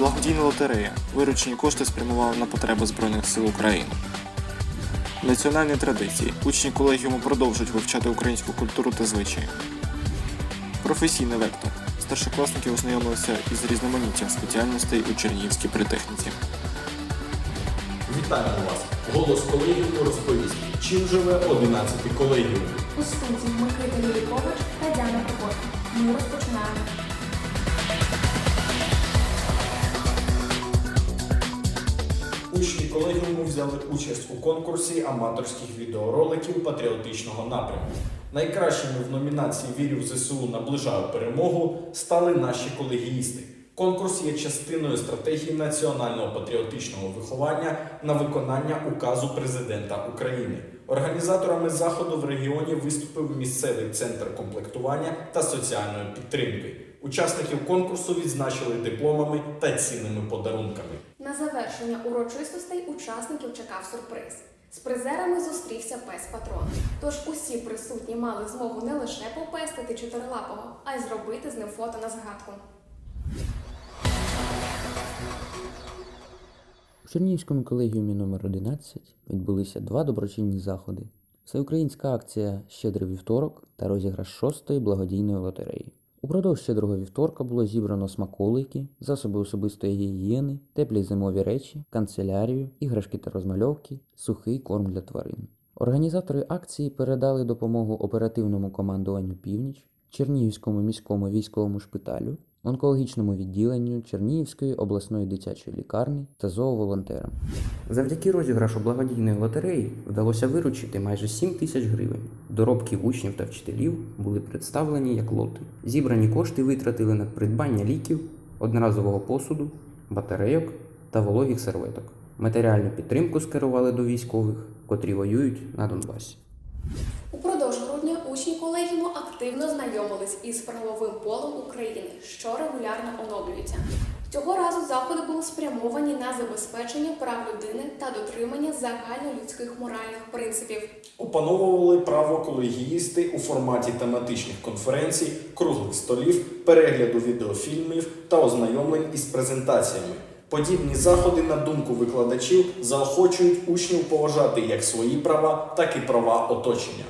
Благодійна лотерея. Виручені кошти спрямували на потреби Збройних сил України. Національні традиції. Учні колегіуму продовжують вивчати українську культуру та звичаї. Професійний вектор. Старшокласники ознайомилися із різноманіттям спеціальностей у Чернігівській політехніці. Вітаємо вас! Голос колегіуму розповість, чим живе 11 колегіум. У студії Микита Лілікович та Діана Попот. Ми розпочинаємо. Колегіуму взяли участь у конкурсі аматорських відеороликів патріотичного напрямку. Найкращими в номінації Вірю в ЗСУ наближаю перемогу стали наші колегіїсти. Конкурс є частиною стратегії національного патріотичного виховання на виконання указу президента України. Організаторами заходу в регіоні виступив місцевий центр комплектування та соціальної підтримки. Учасників конкурсу відзначили дипломами та цінними подарунками. На завершення урочистостей учасників чекав сюрприз. З призерами зустрівся пес патрон. Тож усі присутні мали змогу не лише попестити чотирилапого, а й зробити з ним фото на згадку. У Чернігівському колегіумі номер 11 відбулися два доброчинні заходи: всеукраїнська акція Щедрий вівторок та розіграш шостої благодійної лотереї. Упродовж щедрого вівторка було зібрано смаколики, засоби особистої гігієни, теплі зимові речі, канцелярію, іграшки та розмальовки, сухий корм для тварин. Організатори акції передали допомогу оперативному командуванню Північ, Чернігівському міському військовому шпиталю, онкологічному відділенню Чернігівської обласної дитячої лікарні та зооволонтерам. Завдяки розіграшу благодійної лотереї вдалося виручити майже 7 тисяч гривень. Доробки учнів та вчителів були представлені як лоти. Зібрані кошти витратили на придбання ліків, одноразового посуду, батарейок та вологих серветок. Матеріальну підтримку скерували до військових, котрі воюють на Донбасі. Упродовж грудня учні колегіуму активно знайомились із правовим полем України, що регулярно оновлюється. Цього разу заходи були спрямовані на забезпечення прав людини та дотримання загальнолюдських моральних принципів. Опановували право колегіїсти у форматі тематичних конференцій, круглих столів, перегляду відеофільмів та ознайомлень із презентаціями. Подібні заходи, на думку викладачів, заохочують учнів поважати як свої права, так і права оточення.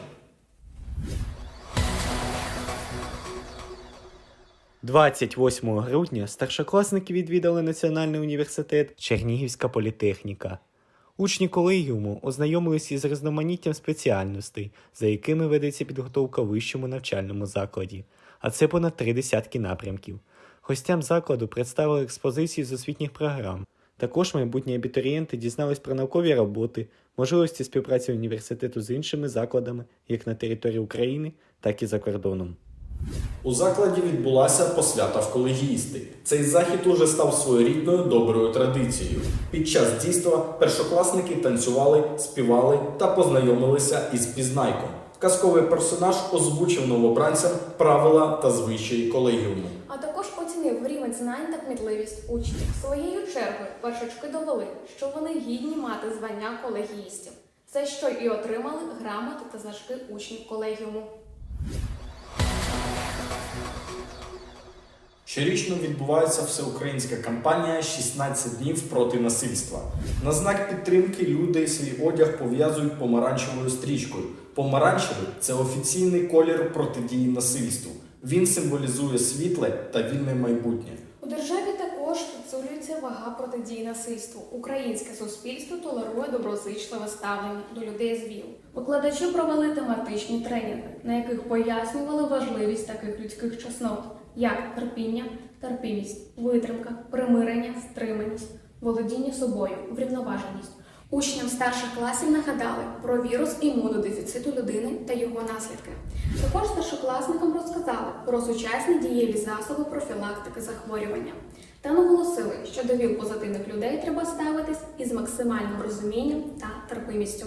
28 грудня старшокласники відвідали Національний університет Чернігівська політехніка. Учні колегіуму ознайомилися із різноманіттям спеціальностей, за якими ведеться підготовка в вищому навчальному закладі, а це понад три десятки напрямків. Гостям закладу представили експозиції з освітніх програм. Також майбутні абітурієнти дізнались про наукові роботи, можливості співпраці університету з іншими закладами як на території України, так і за кордоном. У закладі відбулася посвята в колегіїсти. Цей захід уже став своєрідною доброю традицією. Під час дійства першокласники танцювали, співали та познайомилися із пізнайком. Казковий персонаж озвучив новобранцям правила та звичаї колегіуму. А також оцінив рівень знань та кмітливість учнів. Своєю чергою першачки довели, що вони гідні мати звання колегіїстів, за що і отримали грамоти та значки учнів колегіуму. Щорічно відбувається всеукраїнська кампанія «16 днів проти насильства. На знак підтримки люди свій одяг пов'язують помаранчевою стрічкою. Помаранчевий це офіційний колір протидії насильству. Він символізує світле та вільне майбутнє. У державі також вага протидії насильству. Українське суспільство толерує доброзичливе ставлення до людей з ВІЛ. Викладачі провели тематичні тренінги, на яких пояснювали важливість таких людських чеснот, як терпіння, терпімість, витримка, примирення, стриманість, володіння собою, врівноваженість. Учням старших класів нагадали про вірус імунодефіциту людини та його наслідки. Також старшокласникам розказали про сучасні дієві засоби профілактики захворювання та наголосили, що до віл позитивних людей треба ставитись із максимальним розумінням та терпимістю.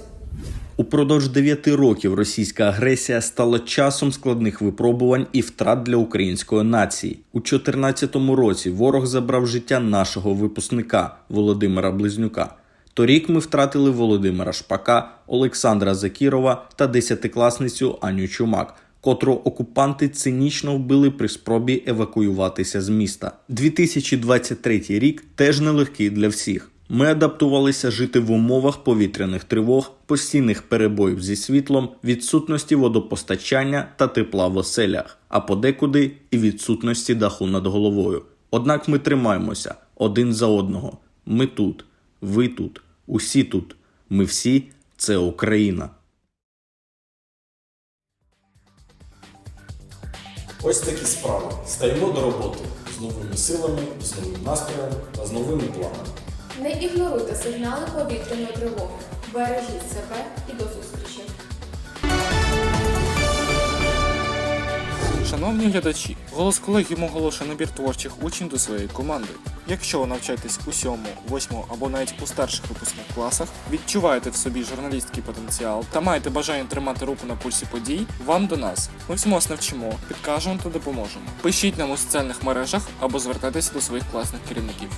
Упродовж дев'яти років російська агресія стала часом складних випробувань і втрат для української нації. У 2014 році ворог забрав життя нашого випускника Володимира Близнюка. Торік ми втратили Володимира Шпака, Олександра Закірова та десятикласницю Аню Чумак. Котру окупанти цинічно вбили при спробі евакуюватися з міста. 2023 рік теж нелегкий для всіх. Ми адаптувалися жити в умовах повітряних тривог, постійних перебоїв зі світлом, відсутності водопостачання та тепла в оселях, а подекуди і відсутності даху над головою. Однак ми тримаємося один за одного. Ми тут, ви тут, усі тут. Ми всі це Україна. Ось такі справи. Стаємо до роботи з новими силами, з новим настроєм та з новими планами. Не ігноруйте сигнали повітряної тривоги. Бережіть себе і до зустрічі. Шановні глядачі, голос колегіум оголошує набір творчих учнів до своєї команди. Якщо ви навчаєтесь у сьомому, восьмому або навіть у старших випускних класах, відчуваєте в собі журналістський потенціал та маєте бажання тримати руку на пульсі подій, вам до нас. Ми всьому вас навчимо, підкажемо та допоможемо. Пишіть нам у соціальних мережах або звертайтеся до своїх класних керівників.